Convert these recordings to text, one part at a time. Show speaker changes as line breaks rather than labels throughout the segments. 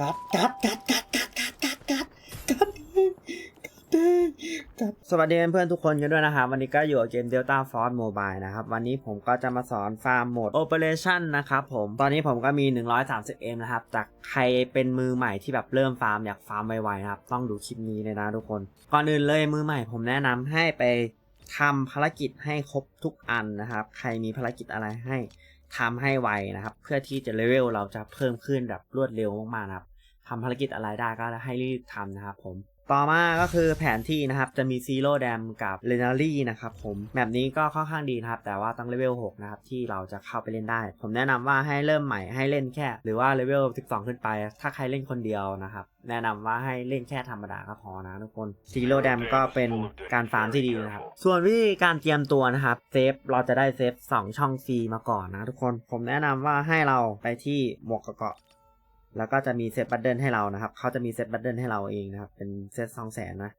กัดกัดกัดกัดกัดกัดกัดกัดกัดกัดสวัสดีเพื่อนทุกคนกันด้วยนะครับ วันนี้ก็อยู่กับเกม Delta Force Mobile นะครับ วันนี้ผมก็จะมาสอนฟาร์มโหมด Operation นะครับผม ตอนนี้ผมก็มี 130M นะครับ จากใครเป็นมือใหม่ที่แบบเริ่มฟาร์มอยากฟาร์มไวๆนะครับ ต้องดูคลิปนี้เลยนะทุกคน ก่อนอื่นเลยมือใหม่ผมแนะนำให้ไปทำภารกิจให้ครบทุกอันนะครับ ใครมีภารกิจอะไรให้ ทำให้ไวนะครับ เพื่อที่จะเลเวลเราจะเพิ่มขึ้นแบบรวดเร็วมากๆนะครับทำภารกิจอะไรได้ก็ให้รีบทำนะครับผม ต่อมาก็คือแผนที่นะครับ จะมีซีโร่แดมกับเลนารีนะครับผมแบบนี้ก็ค่อนข้างดีนะครับ แต่ว่าต้องเลเวล 6 นะครับ ที่เราจะเข้าไปเล่นได้ ผมแนะนำว่าให้เริ่มใหม่ให้เล่นแค่ หรือว่าเลเวล 12 ขึ้นไป ถ้าใครเล่นคนเดียวนะครับ แนะนำว่าให้เล่นแค่ธรรมดาก็พอนะทุกคนซีโร่แดมก็เป็นการฟาร์มที่ดีนะครับ ส่วนวิธีการเตรียมตัวนะครับเซฟเราจะได้เซฟ2ช่องฟรีมาก่อนนะทุกคน ผมแนะนำว่าให้เราไปที่หมวกเกาะ แล้วก็จะมีเซตบัตเดิลให้เรานะครับ เขาจะมีเซตบัตเดิลให้เราเองนะครับ เป็นเซตสองแสนนะ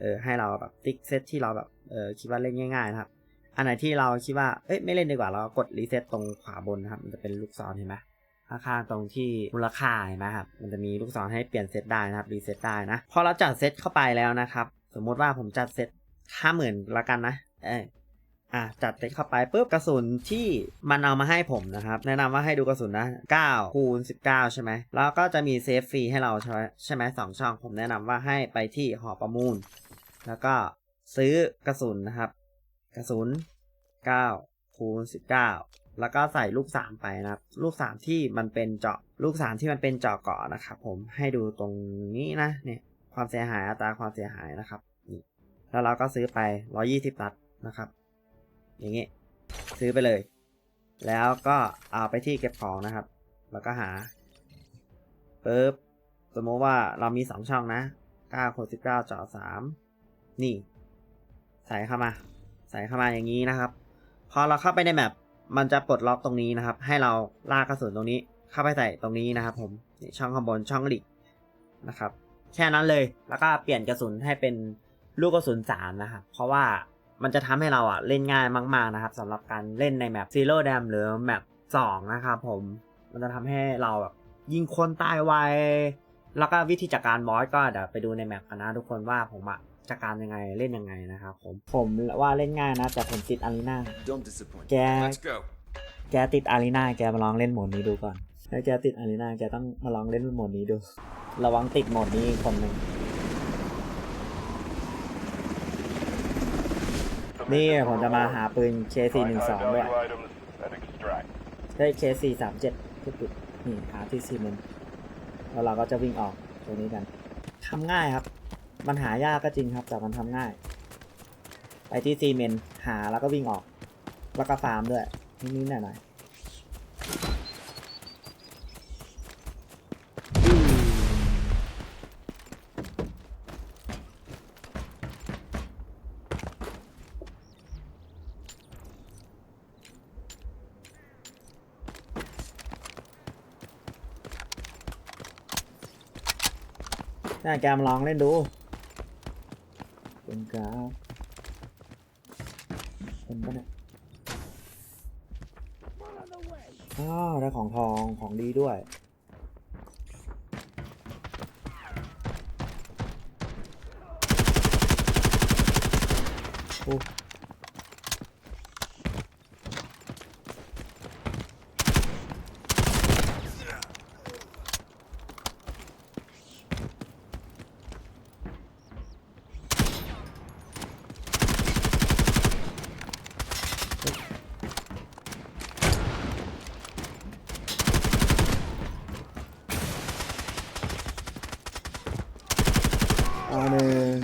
เออ ให้เราแบบติ๊กเซตที่เราแบบ เออคิดว่าเล่นง่ายๆนะครับ อันไหนที่เราคิดว่า เอ้ย ไม่เล่นดีกว่า เรากดรีเซ็ตตรงขวาบนนะครับ มันจะเป็นลูกศรเห็นไหมข้างๆตรงที่มูลค่าเห็นไหมครับ มันจะมีลูกศรให้เปลี่ยนเซตได้นะครับ รีเซ็ตได้นะ พอเราจัดเซตเข้าไปแล้วนะครับ สมมุติว่าผมจัดเซตห้าหมื่นละกันนะ เออ อะจัดเต็กเข้าไปปุ๊บกระสุนที่มันเอามาให้ผมนะครับ แนะนำว่าให้ดูกระสุนนะ9คูณ19 ใช่ไหมแล้วก็จะมีเซฟฟรีให้เราใช่ไหมใช่ไหมสองช่อง ผมแนะนำว่าให้ไปที่หอประมูล แล้วก็ซื้อกระสุนนะครับ กระสุน9คูณ19 แล้วก็ใส่ลูก 3 ไปนะครับ ลูก 3 ที่มันเป็นเจาะลูก 3 ที่มันเป็นเจาะเกาะนะครับผมให้ดูตรงนี้นะเนี่ยความเสียหายอัตราความเสียหายนะครับนี่แล้วเราก็ซื้อไป 120 นัดนะครับ อย่างงี้ ซื้อไปเลย แล้วก็เอาไปที่เก็บของนะครับ แล้วก็หาปึ๊บสมมติว่าเรามีสองช่องนะ9คน19เจาะ3นี่ ใส่เข้ามา ใส่เข้ามาอย่างนี้นะครับ พอเราเข้าไปในแมปมันจะปลดล็อกตรงนี้นะครับ ให้เราลากกระสุนตรงนี้ เข้าไปใส่ตรงนี้นะครับ ผมนี่ช่องข้างบนช่องหลีกนะครับ แค่นั้นเลยแล้วก็เปลี่ยนกระสุนให้เป็นลูกกระสุนสามนะครับ เพราะว่า มันจะทำให้เราอะเล่นง่ายมากๆนะครับสำหรับการเล่นในแมป Zero Dam หรือแมป2นะครับผมมันจะทำให้เราแบบยิงคนตายไวแล้วก็วิธีจัดการบอสก็เดี๋ยวไปดูในแมปกันนะทุกคนว่าผมอะจัดการยังไงเล่นยังไงนะครับผมผมว่าเล่นง่ายนะ แต่ผมติดอารีนา
Don't disappoint.
Yeah.
Let's go.
แกติดอารีนาแกมาลองเล่นโหมดนี้ดูก่อนถ้าแกติดอารีนาแกต้องมาลองเล่นโหมดนี้ดู ระวังติดโหมดนี้คนหนึ่ง นี่ผมจะมาหาปืน K412 ด้วย
items and extract.
ได้ K437 ทุกจุดนี่หาที่ซีเมนต์แล้วเราก็จะวิ่งออกตรงนี้กันทำง่ายครับ มันหายากก็จริงครับ แต่มันทำง่าย ไปที่ซีเมนต์หาแล้วก็วิ่งออก แล้วก็ฟาร์มด้วยนิดๆหน่อยๆ น่าแกมาลองเล่นดูเป็นกราฟเป็นปะเนี่ยอ้าวได้ของทองของดีด้วยโอ้เอาหนึ่ง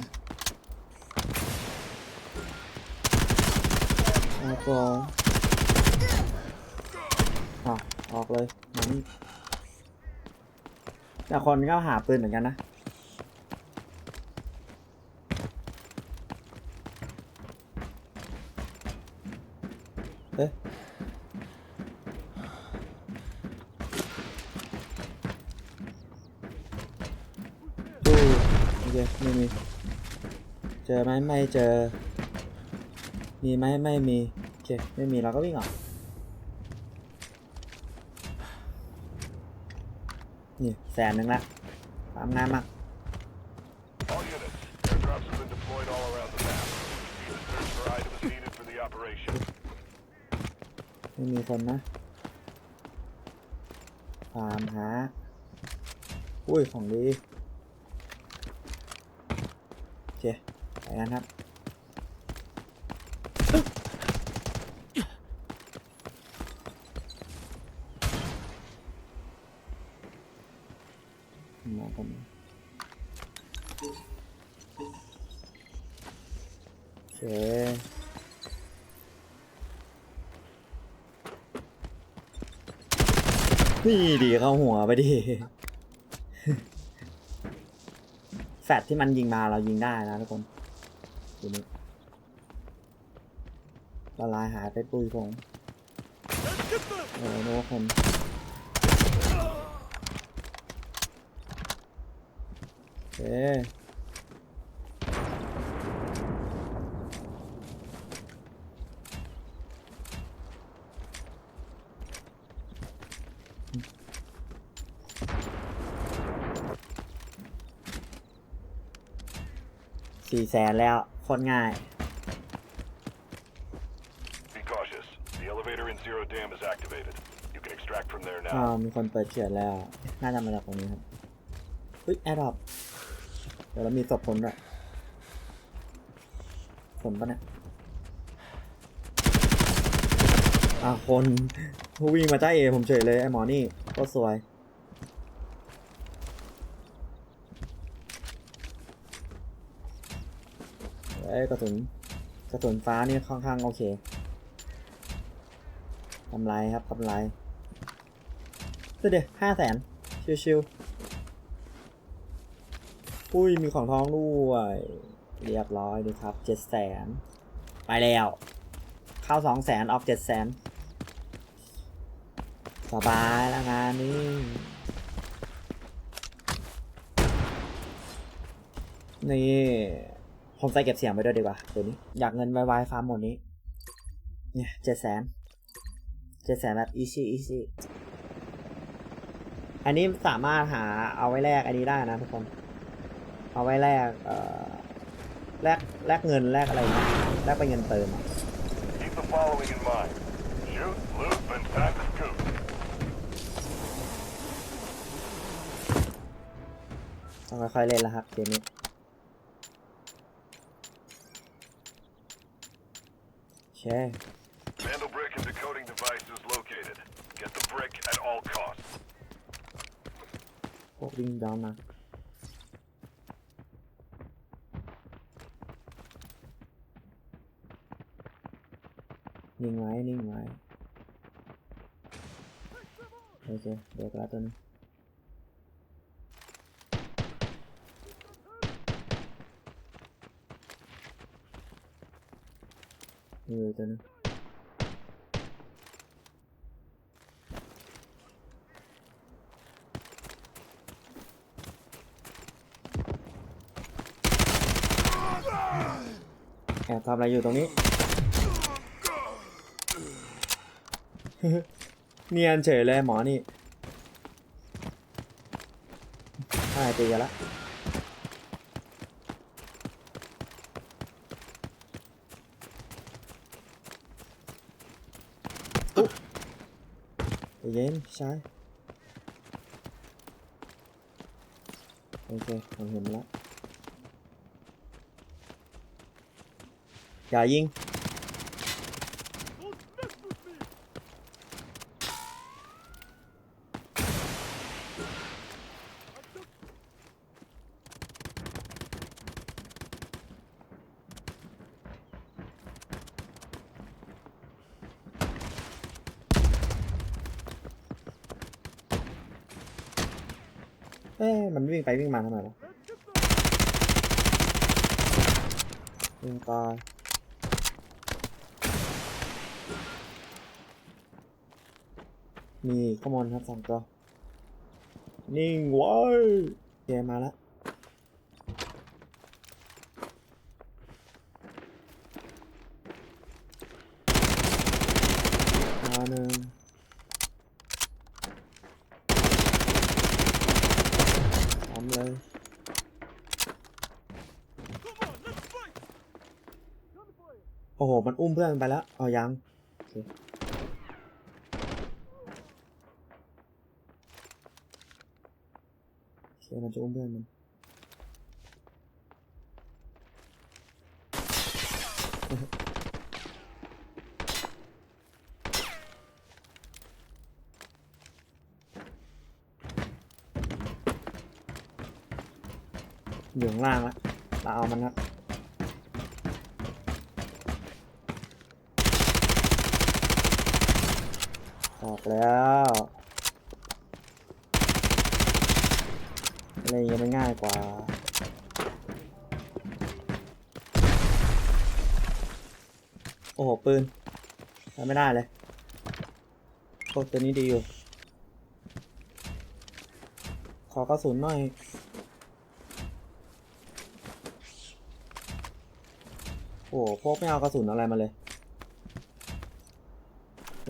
เอาสองอะออกเลยมานี่แต่ คนก็หาปืนเหมือนกันนะ เอ๊ะดูโอเคไม่มี เจอไหมไม่เจอ มีไหมไม่มี โอเค ไม่มีเราก็วิ่งออก นี่ แสนหนึ่งละฟาร์มงานมาก
All units, airdrops have been deployed all around the map. Be the search for items needed for the operation.
ไม่มีคนนะฟาร์มหา อุ้ย ของดี โอเค ไปกันครับ มาคนโอเคนี่ดีเข้าหัวไปดิ แฟดที่มันยิงมาเรายิงได้นะทุกคนทีนี้ละลายหายไปปุยผงโอ้โหคนโอ เคสี่แสนแล้วโคนง่าย
Be cautious. The elevator in Zero Dam is activated. You can extract from there
อ่า
now.
มีคนเปิดเขียนแล้ว น่าจะมาจากตรงนี้ครับเฮ้ยแอร์ดรอปเดี๋ยวเรามีศพคนด้วยคนปะเนี่ยอ่าคนวิ่งมาใต้เอผมเฉยเลยไอ้หมอนี่ก็สวยเอ้ยกระสุนกระสุนฟ้านี่ค่อนข้างโอเคกำไรครับกำไรดูดิห้าแสนชิวๆ อุ้ยมีของทองด้วยเรียบร้อยดีครับเจ็ดแสนไปแล้วเข้าสองแสนออกเจ็ดแสนสบายแล้วงานนี้นี่ผมใส่เก็บเสียงไปด้วยดีกว่าตัวนี้อยากเงินไวๆฟาร์มหมดนี้เนี่ยเจ็ดแสนเจ็ดแสนแบบ easy easy อันนี้สามารถหาเอาไว้แลกอันนี้ได้นะทุกคน เอาไว้แลกเอ่อแลกแลกเงินแลกอะไรนะแลกไปเงินเติมอะ
Keep the following in mind. Shoot, loot, and pack the scoop.
ต้องค่อยๆเล่นแล้วครับเกมนี้โอเค
Vandal brick and decoding device is located. Get the brick at all costs.
พวกวิ่งย้อนมา นิ่งไว้นิ่งไว้โอเคเดี๋ยวกระตัวนี้นี่เลยตัวนึงแอบทำอะไรอยู่ตรงนี้ เนียนเฉยเลยหมอนี่ใช่ตีกันละเย็นพี่โอเคผมเห็นแล้วอย่ายิง เอ๊ะมันวิ่งไปวิ่งมาทำไมวะวิ่งตายมีข้อมูลครับสองตัวนิ่งไว้เกมมาแล้วมาหนึ่ง โอ้โห มันอุ้มเพื่อนมันไปแล้ว เอายังโอเคโอเคมันจะอุ้มเพื่อนมันอยู่ข้างล่างละเราเอามันครับ ออก แล้วอะไรย่างเงี้ยมันง่ายกว่า โอ้โห ปืนใช้ไม่ได้เลยโอ้ตัวนี้ดีอยู่ ขอกระสุนหน่อยโอ้โหพวกไม่เอากระสุนอะไรมาเลย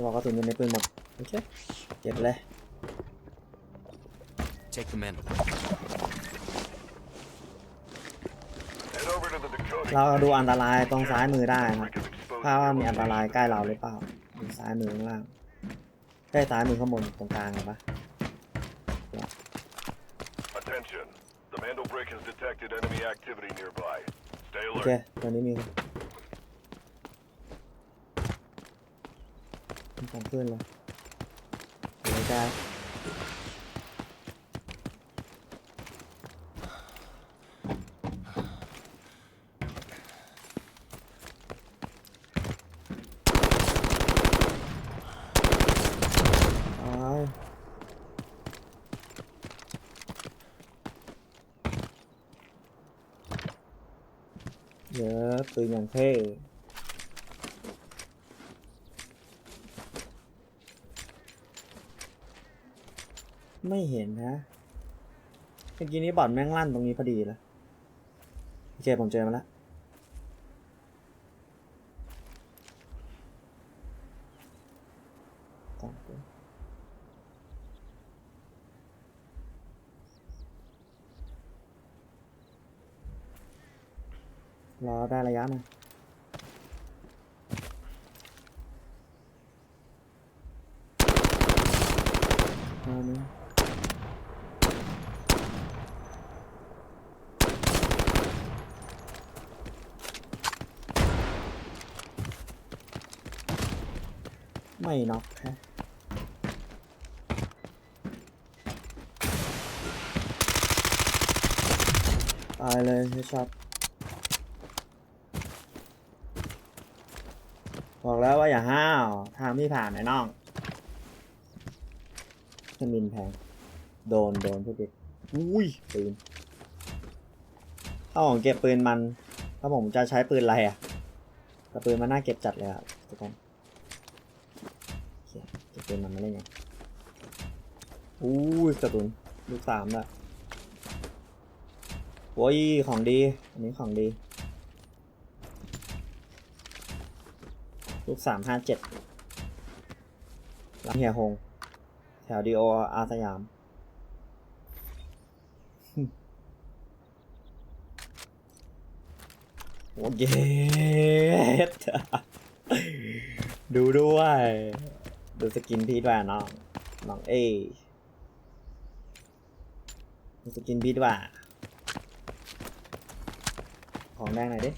รอกระสุนอยู่ในปืนหมด โอเค เก็บเลย
Take them in.
Head over to the decoding
เราดู
station.
อันตรายตรงซ้ายมือได้ครับ
Brick is exposing
ถ้าว่า
your
มีอันตราย
location.
ใกล้เราหรือเปล่าดูซ้ายมือข้างล่างใช่ซ้ายมือข้างบนตรงกลางเห็นปะ
Attention. The Mandel Brick has detected enemy activity nearby. Stay
โอเค
alert.
ตัวนี้มีมีของขึ้นเลย เดี๋ยวจะอ้ายเยอะปืนอย่างเท่ ไม่เห็นนะเมื่อกี้นี้บอดแม่งลั่นตรงนี้พอดีเลยโอเคผมเจอมาแล้วรอได้ระยะหน่อยเอาหนึ่ ไม่น็อกแค่ตายเลยเฮดช็อตบอกแล้วว่าอย่าห้าวทางที่ผ่านไอ้น้องจะมินแพง โดนโดนพูดดิอุ้ยปืนถ้าผมเก็บปืนมัน ถ้าผมจะใช้ปืนอะไรอะแต่ปืนมันน่าเก็บจัดเลยอะทุกคน เป็นมันมาได้ไงอู้ยกระตุนลูกสามละโอ้ยของดี อันนี้ของดี ลูกสามห้าเจ็ดร้านเฮียฮงแถวดีโออาสยาม โอ้เย็ดดูด้วย ดูสกินพี่ด้วยน้องน้องเอดูสกินพี่ด้วยของแดงหน่อยดิ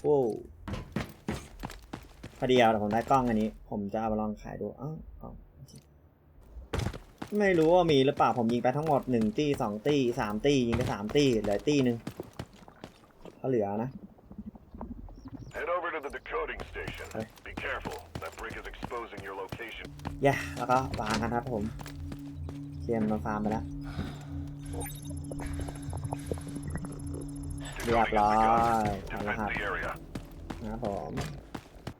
โอ้พอดีเอาแต่ผมได้กล้องอันนี้ ผมจะเอามาลองขายดูอ้าวอ้าวโอเคไม่รู้ว่ามีหรือเปล่าผมยิงไปทั้งหมดหนึ่งตี้สองตี้สามตี้ยิงไปสามตี้เหลือตี้หนึ่งถ้าเหลือนะ
Head over to the decoding station.
Okay.
Be careful. That brick is exposing your location.
แย่แล้วก็วางกันครับผมเตรียมมาฟาร์มไปแล้ว เรียบ
Decoding
ร้อ
has
ย
begun.
เอาละ
Defend
ครับ
the area.
นะครับผม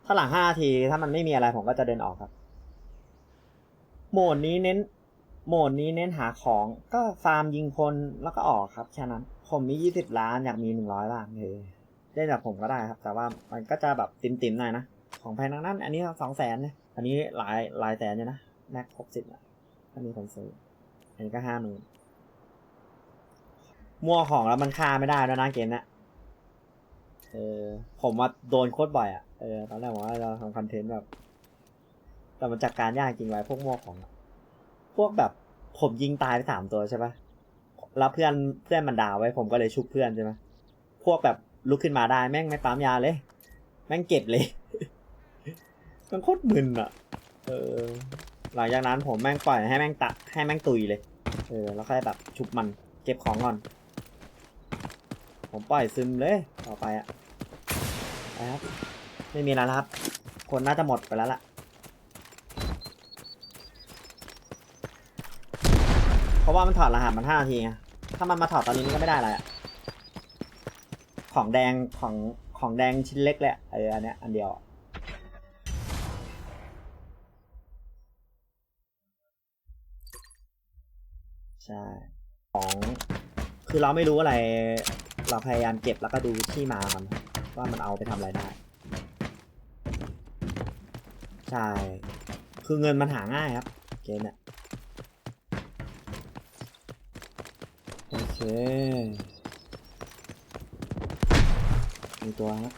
ถ้าหลังห้านาทีถ้ามันไม่มีอะไรผมก็จะเดินออกครับ โหมดนี้เน้น โหมดนี้เน้นหาของก็ฟาร์มยิงคนแล้วก็ออกครับแค่นั้น ผมมียี่สิบล้านอยากมีหนึ่งร้อยล้านเลยเล่นแบบผมก็ได้ครับ แต่ว่ามันก็จะแบบติ่มๆหน่อยนะ ของแพงทั้งนั้น อันนี้สองแสนเนี่ย อันนี้หลายหลายแสนอยู่นะแม็กหกสิบอะถ้ามีคนซื้ออันนี้ก็ห้าหมื่นมั่วของแล้วมันฆ่าไม่ได้แล้วนะเกมนี้ยเออผมว่าโดนโคตรบ่อยอะเออตอนแรกผมว่าเราทำคอนเทนต์แบบ แต่มันจัดการยากจริงไว้พวกโม่ของพวกแบบผมยิงตายไปสามตัวใช่ปะแล้วเพื่อนเพื่อนมันด่าไว้ผมก็เลยชุบเพื่อนใช่ไหมพวกแบบลุกขึ้นมาได้แม่งไม่ปั๊มยาเลย แม่งเก็บเลย มันโคตรมึนอะ เออ หลังจากนั้นผมแม่งปล่อยให้แม่งตะให้แม่งตุยเลย เออ แล้วค่อยแบบชุบมัน เก็บของก่อน ผมปล่อยซึมเลย ต่อไปอะไปครับ ไม่มีแล้วครับ คนน่าจะหมดไปแล้วล่ะ เพราะว่ามันถอดรหัสมันห้านาทีไง ถ้ามันมาถอดตอนนี้มันก็ไม่ได้อะไรอะของแดงของของแดงชิ้นเล็กเละ เออ อันเนี้ยอันเดียว ใช่ของคือเราไม่รู้อะไร เราพยายามเก็บแล้วก็ดูที่มามันว่ามันเอาไปทำอะไรได้ ใช่ คือเงินมันหาง่ายครับ เกมเนี่ยโอเค มีตัวครั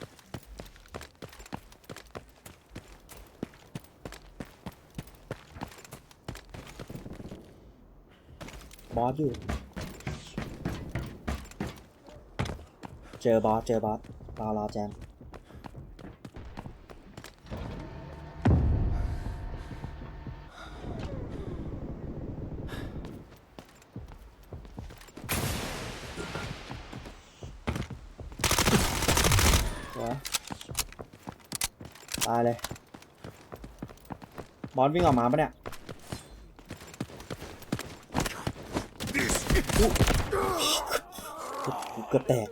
บอสอยู่ เจอบอส เจอบอสรอรอแจมสวยตายเลย บอสวิ่งออกมาปะเนี่ย อุ๊ยเกือบแตก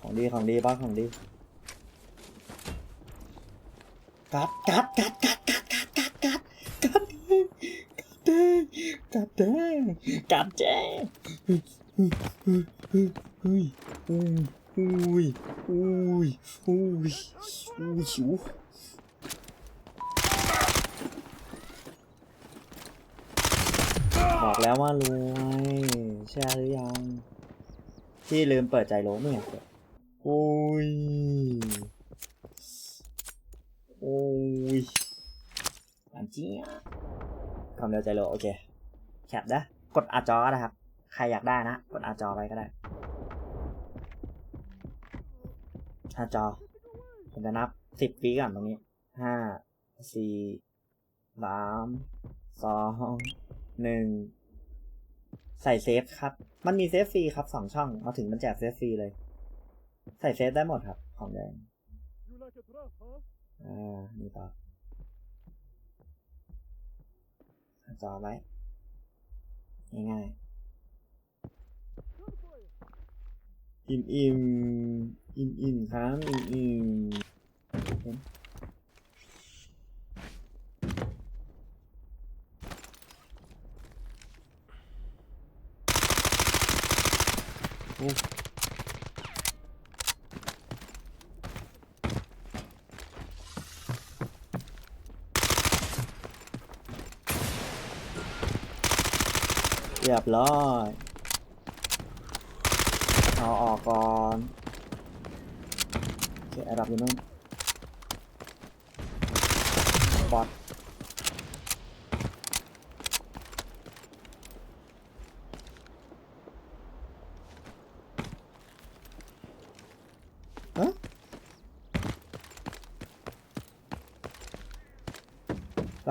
ของดีของดีบ้างของดีกัดกัดกัดกัดกัดกัดกัดกัดกัดแดกัดแดงกัดแดงอุ้ยอุ้ยอุ้ยอุ้ยอุ้ยอุ้ยชิวก แล้วว่ารวยใช่หรือยัง ที่ลืมเปิดใจโลไม่อยากเปิดโอ้ย โอ้ยอันจริงอะความเร็วใจโลโอเคแคปนะกดอาจอก็ได้ครับ ใครอยากได้นะ กดอาจอไปก็ได้อาจอ ผมจะนับสิบวิก่อนตรงนี้ห้าสี่สามสองหนึ่ง ใส่เซฟครับ มันมีเซฟฟรีครับสองช่อง มาถึงมันแจกเซฟฟรีเลย ใส่เซฟได้หมดครับ ของแดง อ่า นี่ต่อจอไว้ ง่ายๆ อิ่มอิ่มอิ่มอิ่มครับอิ่มอิ่ม โอ้เรียบร้อยเอาออกก่อนโอเคไอ้ดับอยู่นู่น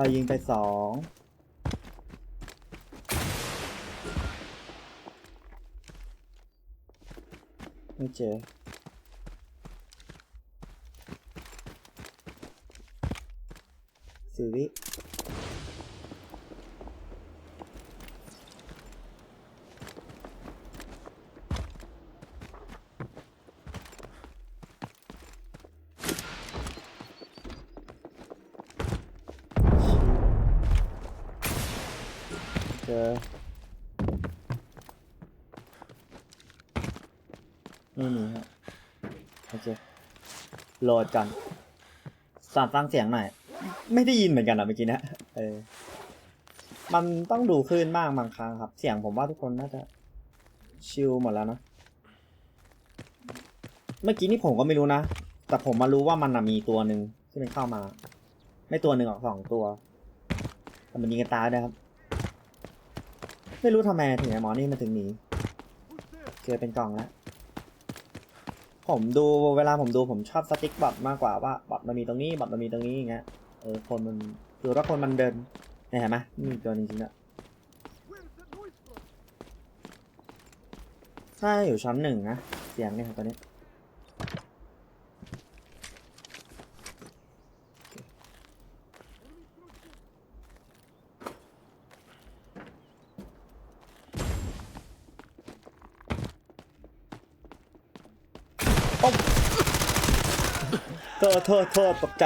เรายิงไปสองไม่เจอสิวิเจอ ไม่มีครับโอเค โหลดก่อนสามฟังเสียงหน่อย ไม่ได้ยินเหมือนกันอะเมื่อกี้เนะเออ มันต้องดูคลื่นบ้างบางครั้งครับ เสียงผมว่าทุกคนน่าจะชิลหมดแล้วนะ เมื่อกี้นี่ผมก็ไม่รู้นะ แต่ผมมารู้ว่ามันนะมีตัวหนึ่งที่มันเข้ามา ไม่ตัวหนึ่งหรอกสองตัว แต่มันยิงกันตายด้วยครับ ไม่รู้ทำไมถึงไอ้หมอนี่มันถึงหนีเจอเป็นกล่องแล้ว ผมดูเวลาผมดูผมชอบสติ๊กบัตรมากกว่าว่าบัตรมันมีตรงนี้บัตรมันมีตรงนี้อย่างเงี้ยเออคนมันคือว่าคนมันเดินเนี่ยเห็นไหมมีตัวจริงๆอะน่อยู่ชั้นหนึ่งนะเสียงเนี่ยตัวนี้ โทษโทษโทษตกใจ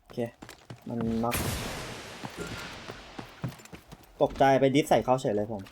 โอเค มันน็อกตกใจไปดิสใส่เขาเฉยเลยผม